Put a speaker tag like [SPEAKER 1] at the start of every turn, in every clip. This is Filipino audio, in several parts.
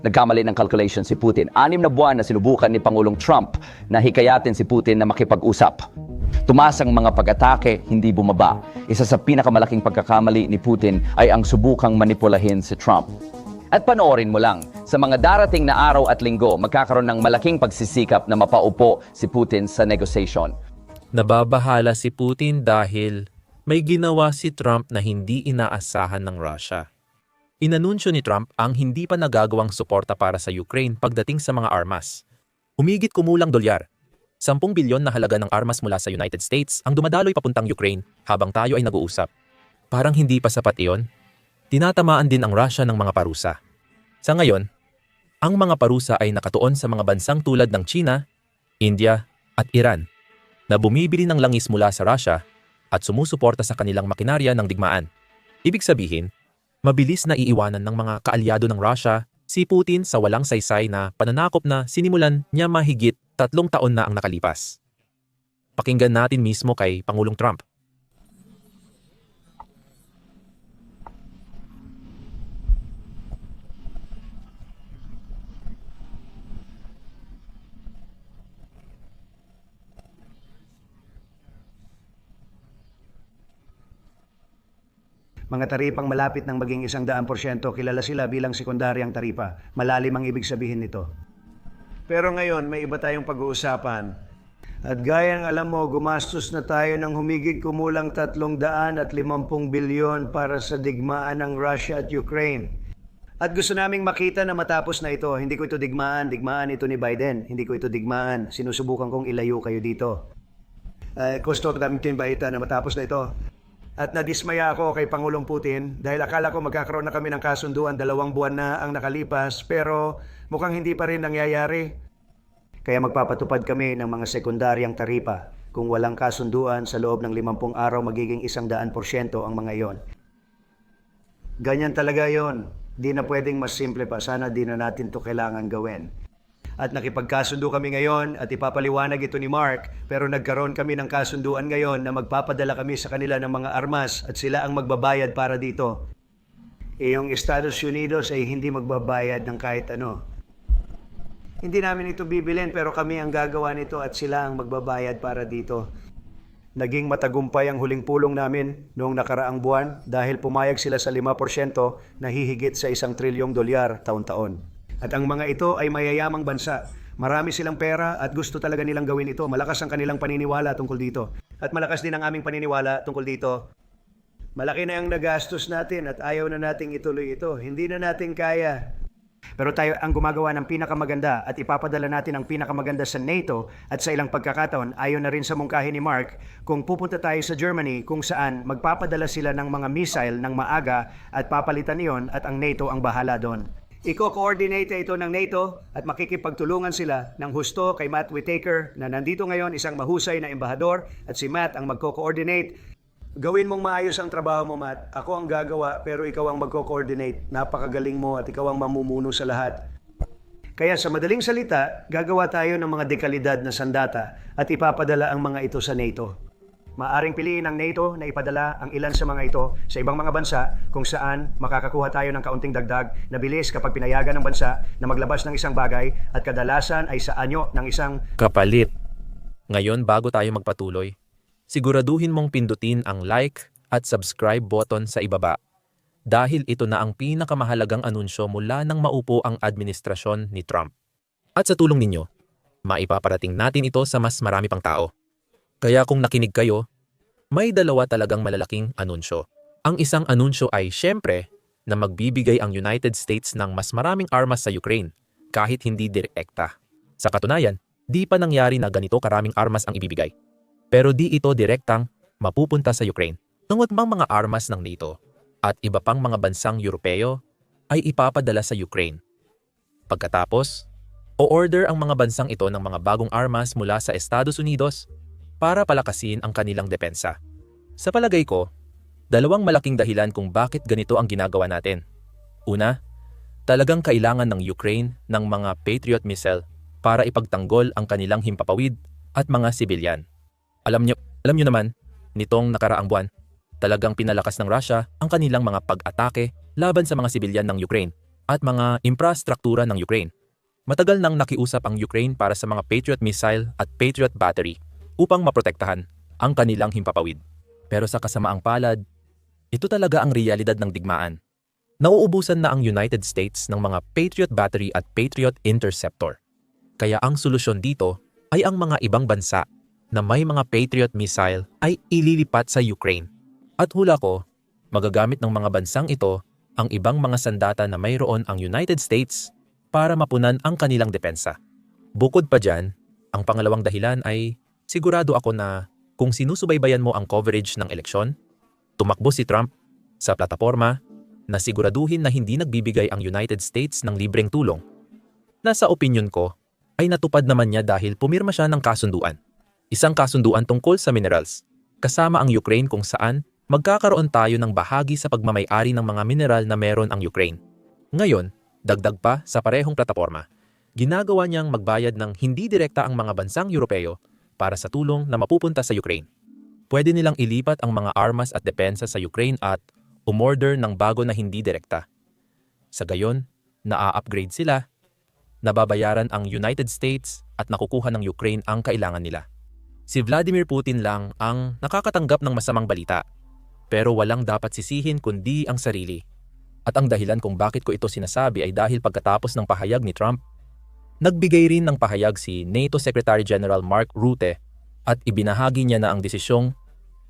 [SPEAKER 1] Nagkamali ng calculation si Putin. Anim na buwan na sinubukan ni Pangulong Trump na hikayatin si Putin na makipag-usap. Tumas ang mga pag-atake, hindi bumaba. Isa sa pinakamalaking pagkakamali ni Putin ay ang subukang manipulahin si Trump. At panoorin mo lang, sa mga darating na araw at linggo, magkakaroon ng malaking pagsisikap na mapaupo si Putin sa negotiation.
[SPEAKER 2] Nababahala si Putin dahil may ginawa si Trump na hindi inaasahan ng Russia. Inanunsyo ni Trump ang hindi pa nagagawang suporta para sa Ukraine pagdating sa mga armas. Humigit kumulang dolyar. 10 bilyon na halaga ng armas mula sa United States ang dumadaloy papuntang Ukraine habang tayo ay nag-uusap. Parang hindi pa sapat iyon. Tinatamaan din ang Russia ng mga parusa. Sa ngayon, ang mga parusa ay nakatuon sa mga bansang tulad ng China, India at Iran na bumibili ng langis mula sa Russia at sumusuporta sa kanilang makinarya ng digmaan. Ibig sabihin, mabilis na iiwanan ng mga kaalyado ng Russia si Putin sa walang saysay na pananakop na sinimulan niya mahigit tatlong taon na ang nakalipas. Pakinggan natin mismo kay Pangulong Trump.
[SPEAKER 3] Mga taripang malapit ng maging isang daan porsyento, kilala sila bilang sekundaryang taripa. Malalim ang ibig sabihin nito. Pero ngayon, may iba tayong pag-uusapan. At gayang alam mo, gumastos na tayo ng humigit kumulang tatlong daan at limampung bilyon para sa digmaan ng Russia at Ukraine. At gusto naming makita na matapos na ito, hindi ko ito digmaan, digmaan ito ni Biden. Hindi ko ito digmaan. Sinusubukan kong ilayo kayo dito. Uh, gusto namin tinbahita na matapos na ito. At nadismaya ako kay Pangulong Putin dahil akala ko magkakaroon na kami ng kasunduan dalawang buwan na ang nakalipas pero mukhang hindi pa rin nangyayari. Kaya magpapatupad kami ng mga sekundaryang taripa. Kung walang kasunduan sa loob ng 50 araw magiging isang daan porsyento ang mga iyon. Ganyan talaga yon. Di na pwedeng mas simple pa. Sana di na natin to kailangan gawin. At nakipagkasundo kami ngayon at ipapaliwanag ito ni Mark pero nagkaroon kami ng kasunduan ngayon na magpapadala kami sa kanila ng mga armas at sila ang magbabayad para dito. E yung Estados Unidos ay hindi magbabayad ng kahit ano. Hindi namin ito bibilin pero kami ang gagawa nito at sila ang magbabayad para dito. Naging matagumpay ang huling pulong namin noong nakaraang buwan dahil pumayag sila sa 5% na hihigit sa isang trilyong dolyar taon-taon. At ang mga ito ay mayayamang bansa. Marami silang pera at gusto talaga nilang gawin ito. Malakas ang kanilang paniniwala tungkol dito. At malakas din ang aming paniniwala tungkol dito. Malaki na ang nagastos natin at ayaw na nating ituloy ito. Hindi na natin kaya. Pero tayo ang gumagawa ng pinakamaganda at ipapadala natin ang pinakamaganda sa NATO at sa ilang pagkakataon ayon na rin sa mungkahi ni Mark kung pupunta tayo sa Germany kung saan magpapadala sila ng mga missile ng maaga at papalitan niyon at ang NATO ang bahala doon. Iko-coordinate ito ng NATO at makikipagtulungan sila ng husto kay Matt Whitaker na nandito ngayon isang mahusay na embahador at si Matt ang magko-coordinate. Gawin mong maayos ang trabaho mo, Matt. Ako ang gagawa pero ikaw ang magko-coordinate. Napakagaling mo at ikaw ang mamumuno sa lahat. Kaya sa madaling salita, gagawa tayo ng mga dekalidad na sandata at ipapadala ang mga ito sa NATO. Maaring piliin ng NATO na ipadala ang ilan sa mga ito sa ibang mga bansa kung saan makakakuha tayo ng kaunting dagdag na bilis kapag pinayagan ng bansa na maglabas ng isang bagay at kadalasan ay sa anyo ng isang
[SPEAKER 2] Kapalit. Ngayon bago tayo magpatuloy, siguraduhin mong pindutin ang like at subscribe button sa ibaba. Dahil ito na ang pinakamahalagang anunsyo mula nang maupo ang administrasyon ni Trump. At sa tulong ninyo, maipaparating natin ito sa mas marami pang tao. Kaya kung nakinig kayo, may dalawa talagang malalaking anunsyo. Ang isang anunsyo ay syempre na magbibigay ang United States ng mas maraming armas sa Ukraine kahit hindi direkta. Sa katunayan, di pa nangyari na ganito karaming armas ang ibibigay. Pero di ito direktang mapupunta sa Ukraine. Tungod bang mga armas ng NATO at iba pang mga bansang Europeo ay ipapadala sa Ukraine. Pagkatapos, o-order ang mga bansang ito ng mga bagong armas mula sa Estados Unidos para palakasin ang kanilang depensa. Sa palagay ko, dalawang malaking dahilan kung bakit ganito ang ginagawa natin. Una, talagang kailangan ng Ukraine ng mga Patriot missile para ipagtanggol ang kanilang himpapawid at mga sibilyan. Alam niyo, alam niyo naman, nitong nakaraang buwan, talagang pinalakas ng Russia ang kanilang mga pag-atake laban sa mga sibilyan ng Ukraine at mga infrastruktura ng Ukraine. Matagal nang nakiusap ang Ukraine para sa mga Patriot missile at Patriot battery upang maprotektahan ang kanilang himpapawid. Pero sa kasamaang palad, ito talaga ang realidad ng digmaan. Nauubusan na ang United States ng mga Patriot battery at Patriot interceptor. Kaya ang solusyon dito ay ang mga ibang bansa na may mga Patriot missile ay ililipat sa Ukraine. At hula ko, magagamit ng mga bansang ito ang ibang mga sandata na mayroon ang United States para mapunan ang kanilang depensa. Bukod pa dyan, ang pangalawang dahilan ay sigurado ako na kung sinusubaybayan mo ang coverage ng eleksyon, tumakbo si Trump sa plataforma na siguraduhin na hindi nagbibigay ang United States ng libreng tulong. Nasa opinion ko, ay natupad naman niya dahil pumirma siya ng kasunduan. Isang kasunduan tungkol sa minerals, kasama ang Ukraine kung saan magkakaroon tayo ng bahagi sa pagmamayari ng mga mineral na meron ang Ukraine. Ngayon, dagdag pa sa parehong plataforma, ginagawa niyang magbayad ng hindi direkta ang mga bansang Europeo para sa tulong na mapupunta sa Ukraine. Pwede nilang ilipat ang mga armas at depensa sa Ukraine at umorder ng bago na hindi direkta. Sa gayon, naa-upgrade sila, nababayaran ang United States at nakukuha ng Ukraine ang kailangan nila. Si Vladimir Putin lang ang nakakatanggap ng masamang balita, pero walang dapat sisihin kundi ang sarili. At ang dahilan kung bakit ko ito sinasabi ay dahil pagkatapos ng pahayag ni Trump, nagbigay rin ng pahayag si NATO Secretary General Mark Rutte at ibinahagi niya na ang desisyong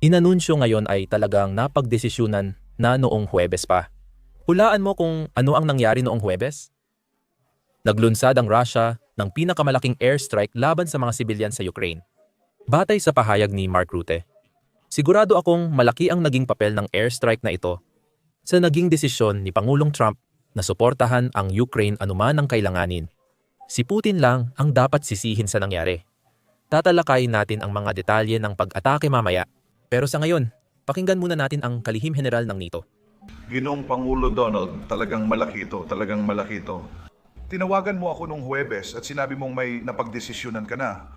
[SPEAKER 2] inanunsyo ngayon ay talagang napagdesisyunan na noong Huwebes pa. Hulaan mo kung ano ang nangyari noong Huwebes? Naglunsad ang Russia ng pinakamalaking airstrike laban sa mga sibilyan sa Ukraine. Batay sa pahayag ni Mark Rutte, sigurado akong malaki ang naging papel ng airstrike na ito sa naging desisyon ni Pangulong Trump na suportahan ang Ukraine anuman ang kailanganin. Si Putin lang ang dapat sisihin sa nangyari. Tatalakayin natin ang mga detalye ng pag-atake mamaya. Pero sa ngayon, pakinggan muna natin ang kalihim general ng NATO.
[SPEAKER 4] Ginoong Pangulo Donald, talagang malaki ito, talagang malaki ito. Tinawagan mo ako nung Huwebes at sinabi mong may napagdesisyonan ka na.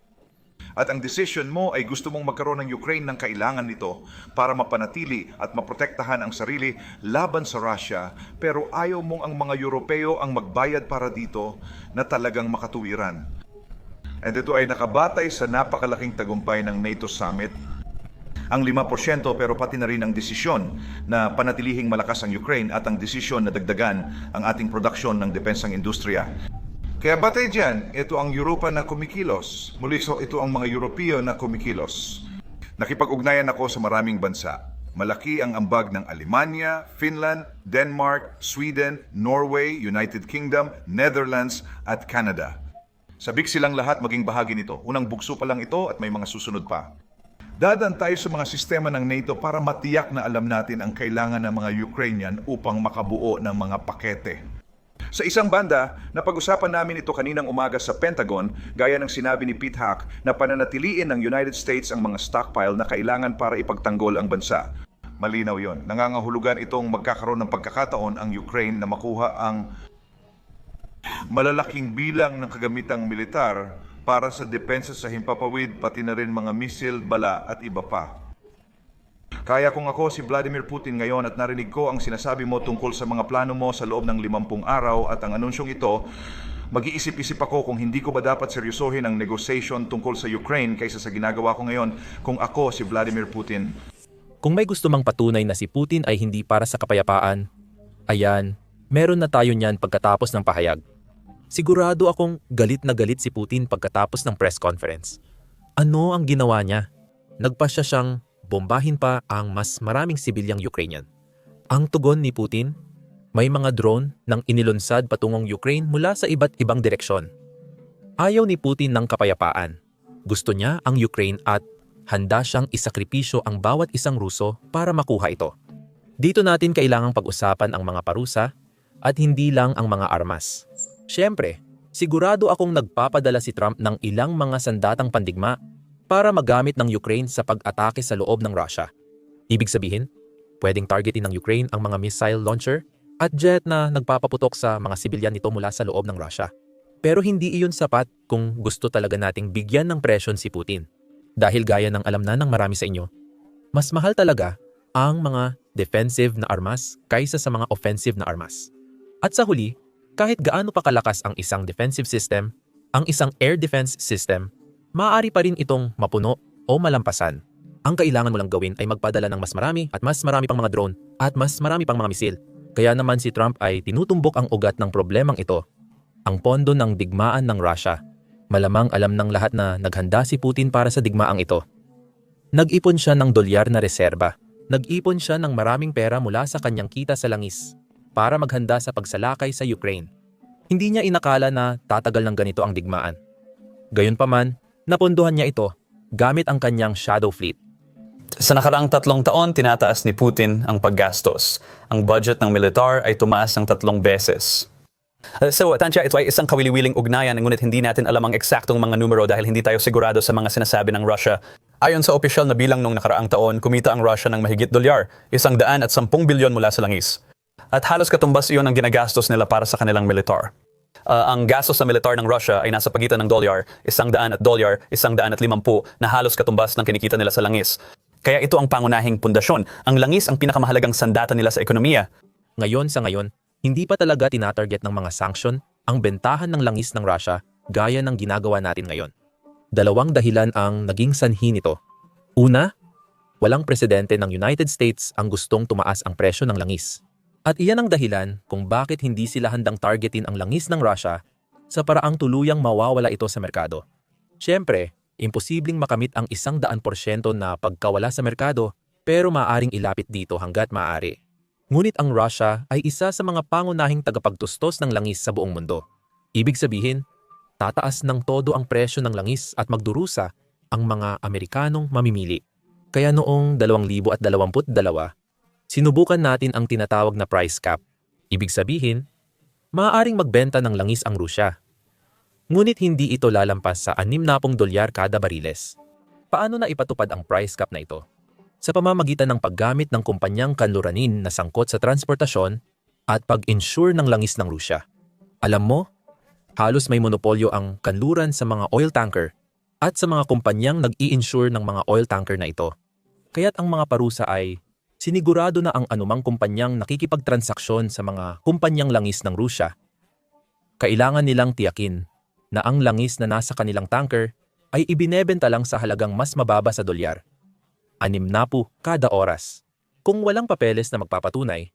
[SPEAKER 4] At ang decision mo ay gusto mong magkaroon ng Ukraine ng kailangan nito para mapanatili at maprotektahan ang sarili laban sa Russia pero ayaw mong ang mga Europeo ang magbayad para dito na talagang makatuwiran. And ito ay nakabatay sa napakalaking tagumpay ng NATO Summit ang 5% pero pati na rin ang desisyon na panatilihing malakas ang Ukraine at ang desisyon na dagdagan ang ating produksyon ng depensang industriya. Kaya batay dyan, ito ang Europa na kumikilos. Muli so ito ang mga Europeo na kumikilos. Nakipag-ugnayan ako sa maraming bansa. Malaki ang ambag ng Alemania, Finland, Denmark, Sweden, Norway, United Kingdom, Netherlands at Canada. Sabik silang lahat maging bahagi nito. Unang bugso pa lang ito at may mga susunod pa. Dadan tayo sa mga sistema ng NATO para matiyak na alam natin ang kailangan ng mga Ukrainian upang makabuo ng mga pakete. Sa isang banda, napag-usapan namin ito kaninang umaga sa Pentagon gaya ng sinabi ni Pete Hack na pananatiliin ng United States ang mga stockpile na kailangan para ipagtanggol ang bansa. Malinaw yon. Nangangahulugan itong magkakaroon ng pagkakataon ang Ukraine na makuha ang malalaking bilang ng kagamitang militar para sa depensa sa himpapawid pati na rin mga misil, bala at iba pa. Kaya kung ako si Vladimir Putin ngayon at narinig ko ang sinasabi mo tungkol sa mga plano mo sa loob ng limampung araw at ang anunsyong ito, mag-iisip-isip ako kung hindi ko ba dapat seryosohin ang negotiation tungkol sa Ukraine kaysa sa ginagawa ko ngayon kung ako si Vladimir Putin.
[SPEAKER 2] Kung may gusto mang patunay na si Putin ay hindi para sa kapayapaan, ayan, meron na tayo niyan pagkatapos ng pahayag. Sigurado akong galit na galit si Putin pagkatapos ng press conference. Ano ang ginawa niya? Nagpasya siyang bombahin pa ang mas maraming sibilyang Ukrainian. Ang tugon ni Putin, may mga drone nang inilunsad patungong Ukraine mula sa iba't ibang direksyon. Ayaw ni Putin ng kapayapaan. Gusto niya ang Ukraine at handa siyang isakripisyo ang bawat isang Ruso para makuha ito. Dito natin kailangang pag-usapan ang mga parusa at hindi lang ang mga armas. Siyempre, sigurado akong nagpapadala si Trump ng ilang mga sandatang pandigma para magamit ng Ukraine sa pag-atake sa loob ng Russia. Ibig sabihin, pwedeng targetin ng Ukraine ang mga missile launcher at jet na nagpapaputok sa mga sibilyan nito mula sa loob ng Russia. Pero hindi iyon sapat kung gusto talaga nating bigyan ng presyon si Putin. Dahil gaya ng alam na ng marami sa inyo, mas mahal talaga ang mga defensive na armas kaysa sa mga offensive na armas. At sa huli, Kahit gaano pa kalakas ang isang defensive system, ang isang air defense system, maaari pa rin itong mapuno o malampasan. Ang kailangan mo lang gawin ay magpadala ng mas marami at mas marami pang mga drone at mas marami pang mga misil. Kaya naman si Trump ay tinutumbok ang ugat ng problemang ito. Ang pondo ng digmaan ng Russia. Malamang alam ng lahat na naghanda si Putin para sa digmaang ito. Nag-ipon siya ng dolyar na reserba. Nag-ipon siya ng maraming pera mula sa kanyang kita sa langis para maghanda sa pagsalakay sa Ukraine. Hindi niya inakala na tatagal ng ganito ang digmaan. Gayunpaman, napondohan niya ito gamit ang kanyang shadow fleet.
[SPEAKER 5] Sa nakaraang tatlong taon, tinataas ni Putin ang paggastos. Ang budget ng militar ay tumaas ng tatlong beses. Uh, So, Tansya, ito ay isang kawili-wiling ugnayan, ngunit hindi natin alam ang eksaktong mga numero dahil hindi tayo sigurado sa mga sinasabi ng Russia. Ayon sa opisyal na bilang nung nakaraang taon, kumita ang Russia ng mahigit dolyar, isang daan at sampung bilyon mula sa langis. At halos katumbas iyon ang ginagastos nila para sa kanilang militar. Uh, ang gastos sa militar ng Russia ay nasa pagitan ng dolyar, isang daan at dolyar, isang daan at limampu na halos katumbas ng kinikita nila sa langis. Kaya ito ang pangunahing pundasyon. Ang langis ang pinakamahalagang sandata nila sa ekonomiya.
[SPEAKER 2] Ngayon sa ngayon, hindi pa talaga tinatarget ng mga sanction ang bentahan ng langis ng Russia gaya ng ginagawa natin ngayon. Dalawang dahilan ang naging sanhi nito. Una, walang presidente ng United States ang gustong tumaas ang presyo ng langis. At iyan ang dahilan kung bakit hindi sila handang targetin ang langis ng Russia sa paraang tuluyang mawawala ito sa merkado. Siyempre, imposibleng makamit ang isang daan porsyento na pagkawala sa merkado pero maaring ilapit dito hanggat maaari. Ngunit ang Russia ay isa sa mga pangunahing tagapagtustos ng langis sa buong mundo. Ibig sabihin, tataas ng todo ang presyo ng langis at magdurusa ang mga Amerikanong mamimili. Kaya noong 2022, sinubukan natin ang tinatawag na price cap. Ibig sabihin, maaaring magbenta ng langis ang Rusya. Ngunit hindi ito lalampas sa 60 dolyar kada bariles. Paano na ipatupad ang price cap na ito? Sa pamamagitan ng paggamit ng kumpanyang kanluranin na sangkot sa transportasyon at pag-insure ng langis ng Rusya. Alam mo, halos may monopolyo ang kanluran sa mga oil tanker at sa mga kumpanyang nag-i-insure ng mga oil tanker na ito. Kaya't ang mga parusa ay sinigurado na ang anumang kumpanyang nakikipagtransaksyon sa mga kumpanyang langis ng Rusya. Kailangan nilang tiyakin na ang langis na nasa kanilang tanker ay ibinebenta lang sa halagang mas mababa sa dolyar. Anim na po kada oras. Kung walang papeles na magpapatunay,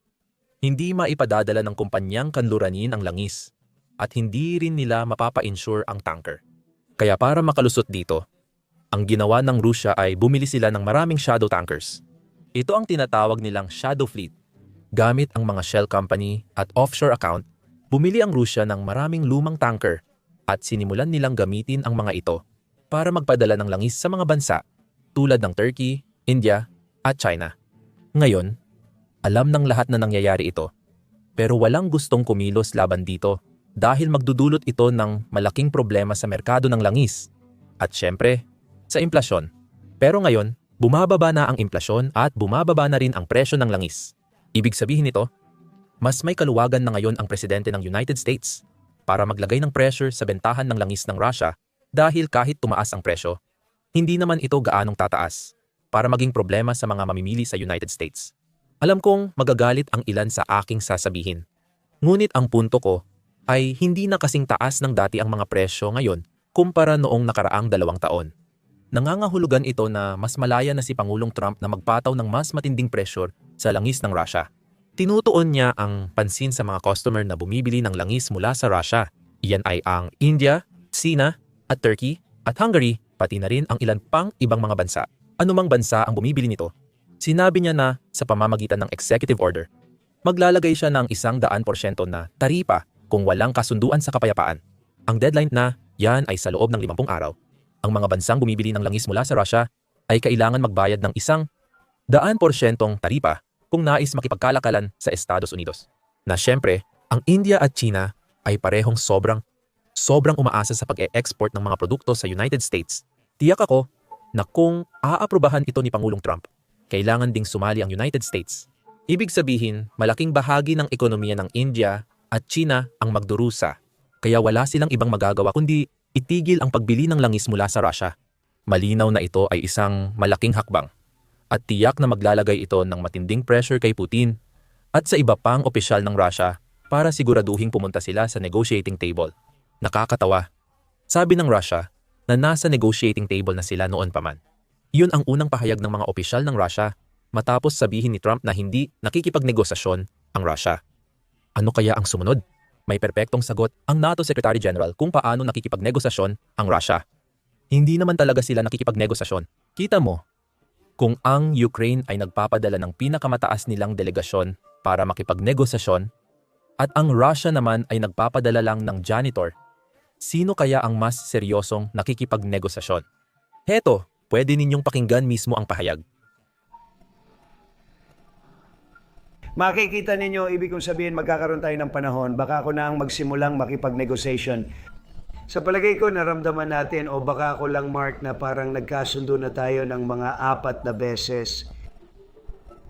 [SPEAKER 2] hindi maipadadala ng kumpanyang kanluranin ang langis at hindi rin nila mapapa-insure ang tanker. Kaya para makalusot dito, ang ginawa ng Rusya ay bumili sila ng maraming shadow tankers. Ito ang tinatawag nilang shadow fleet. Gamit ang mga shell company at offshore account, bumili ang Rusya ng maraming lumang tanker at sinimulan nilang gamitin ang mga ito para magpadala ng langis sa mga bansa tulad ng Turkey, India at China. Ngayon, alam ng lahat na nangyayari ito. Pero walang gustong kumilos laban dito dahil magdudulot ito ng malaking problema sa merkado ng langis at syempre, sa implasyon. Pero ngayon, bumababa na ang implasyon at bumababa na rin ang presyo ng langis. Ibig sabihin nito, mas may kaluwagan na ngayon ang presidente ng United States para maglagay ng pressure sa bentahan ng langis ng Russia dahil kahit tumaas ang presyo, hindi naman ito gaanong tataas para maging problema sa mga mamimili sa United States. Alam kong magagalit ang ilan sa aking sasabihin. Ngunit ang punto ko ay hindi na kasing taas ng dati ang mga presyo ngayon kumpara noong nakaraang dalawang taon. Nangangahulugan ito na mas malaya na si Pangulong Trump na magpataw ng mas matinding pressure sa langis ng Russia. Tinutuon niya ang pansin sa mga customer na bumibili ng langis mula sa Russia. Iyan ay ang India, Sina, at Turkey, at Hungary, pati na rin ang ilan pang ibang mga bansa. Anumang bansa ang bumibili nito, sinabi niya na sa pamamagitan ng executive order, maglalagay siya ng isang daan porsyento na taripa kung walang kasunduan sa kapayapaan. Ang deadline na yan ay sa loob ng 50 araw. Ang mga bansang bumibili ng langis mula sa Russia ay kailangan magbayad ng isang daan porsyentong taripa kung nais makipagkalakalan sa Estados Unidos. Na syempre, ang India at China ay parehong sobrang sobrang umaasa sa pag-e-export ng mga produkto sa United States. Tiyak ako na kung aaprubahan ito ni Pangulong Trump, kailangan ding sumali ang United States. Ibig sabihin, malaking bahagi ng ekonomiya ng India at China ang magdurusa, kaya wala silang ibang magagawa kundi itigil ang pagbili ng langis mula sa Russia. Malinaw na ito ay isang malaking hakbang at tiyak na maglalagay ito ng matinding pressure kay Putin at sa iba pang opisyal ng Russia para siguraduhing pumunta sila sa negotiating table. Nakakatawa. Sabi ng Russia na nasa negotiating table na sila noon pa man. Yun ang unang pahayag ng mga opisyal ng Russia matapos sabihin ni Trump na hindi nakikipagnegosasyon ang Russia. Ano kaya ang sumunod? May perpektong sagot ang NATO Secretary General kung paano nakikipagnegosasyon ang Russia. Hindi naman talaga sila nakikipagnegosasyon. Kita mo, kung ang Ukraine ay nagpapadala ng pinakamataas nilang delegasyon para makipagnegosasyon at ang Russia naman ay nagpapadala lang ng janitor, sino kaya ang mas seryosong nakikipagnegosasyon? Heto, pwede ninyong pakinggan mismo ang pahayag.
[SPEAKER 3] Makikita ninyo, ibig kong sabihin, magkakaroon tayo ng panahon, baka ako na ang magsimulang makipag-negotiation. Sa palagay ko, naramdaman natin, o baka ako lang, Mark, na parang nagkasundo na tayo ng mga apat na beses.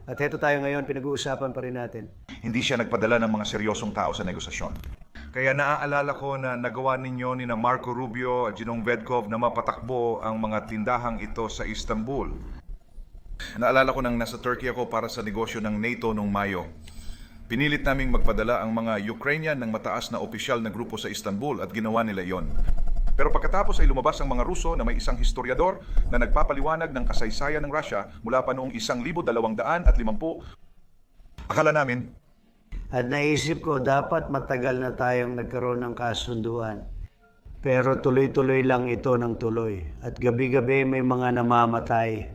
[SPEAKER 3] At heto tayo ngayon, pinag-uusapan pa rin natin.
[SPEAKER 4] Hindi siya nagpadala ng mga seryosong tao sa negosasyon. Kaya naaalala ko na nagawa ninyo ni na Marco Rubio at Ginong Vedkov na mapatakbo ang mga tindahang ito sa Istanbul. Naalala ko nang nasa Turkey ako para sa negosyo ng NATO noong Mayo. Pinilit naming magpadala ang mga Ukrainian ng mataas na opisyal na grupo sa Istanbul at ginawa nila yon. Pero pagkatapos ay lumabas ang mga Ruso na may isang historiador na nagpapaliwanag ng kasaysayan ng Russia mula pa noong 1250. Akala namin,
[SPEAKER 3] At naisip ko, dapat matagal na tayong nagkaroon ng kasunduan. Pero tuloy-tuloy lang ito ng tuloy. At gabi-gabi may mga namamatay.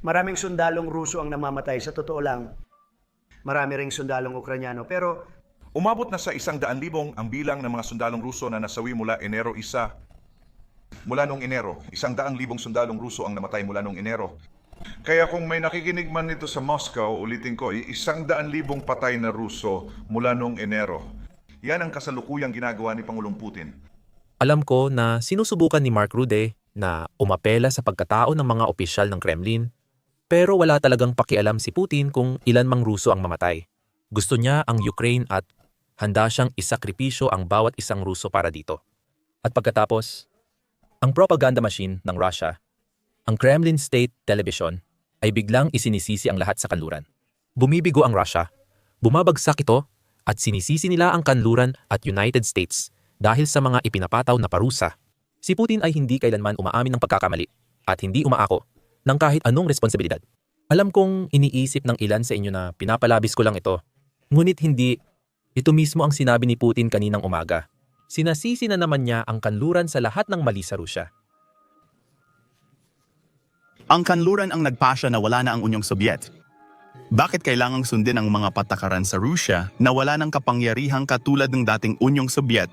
[SPEAKER 3] Maraming sundalong Ruso ang namamatay. Sa totoo lang, marami ring sundalong Ukranyano. Pero
[SPEAKER 4] Umabot na sa isang daan libong ang bilang ng mga sundalong Ruso na nasawi mula Enero isa. Mula noong Enero, isang daang libong sundalong Ruso ang namatay mula noong Enero. Kaya kung may nakikinig man nito sa Moscow, ulitin ko, isang daan libong patay na Ruso mula noong Enero. Yan ang kasalukuyang ginagawa ni Pangulong Putin.
[SPEAKER 2] Alam ko na sinusubukan ni Mark Rude na umapela sa pagkatao ng mga opisyal ng Kremlin, pero wala talagang pakialam si Putin kung ilan mang Ruso ang mamatay. Gusto niya ang Ukraine at handa siyang isakripisyo ang bawat isang Ruso para dito. At pagkatapos, ang propaganda machine ng Russia, ang Kremlin State Television, ay biglang isinisisi ang lahat sa kanluran. Bumibigo ang Russia, bumabagsak ito, at sinisisi nila ang kanluran at United States dahil sa mga ipinapataw na parusa. Si Putin ay hindi kailanman umaamin ng pagkakamali at hindi umaako ng kahit anong responsibilidad. Alam kong iniisip ng ilan sa inyo na pinapalabis ko lang ito. Ngunit hindi, ito mismo ang sinabi ni Putin kaninang umaga. Sinasisi na naman niya ang kanluran sa lahat ng mali sa Rusya.
[SPEAKER 6] Ang kanluran ang nagpasya na wala na ang Unyong Sobyet. Bakit kailangang sundin ang mga patakaran sa Rusya na wala ng kapangyarihang katulad ng dating Unyong Sobyet?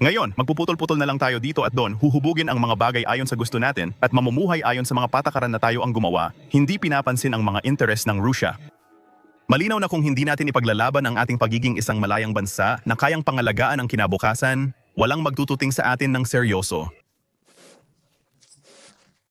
[SPEAKER 6] Ngayon, magpuputol-putol na lang tayo dito at doon, huhubugin ang mga bagay ayon sa gusto natin at mamumuhay ayon sa mga patakaran na tayo ang gumawa, hindi pinapansin ang mga interes ng Rusya. Malinaw na kung hindi natin ipaglalaban ang ating pagiging isang malayang bansa na kayang pangalagaan ang kinabukasan, walang magtututing sa atin ng seryoso.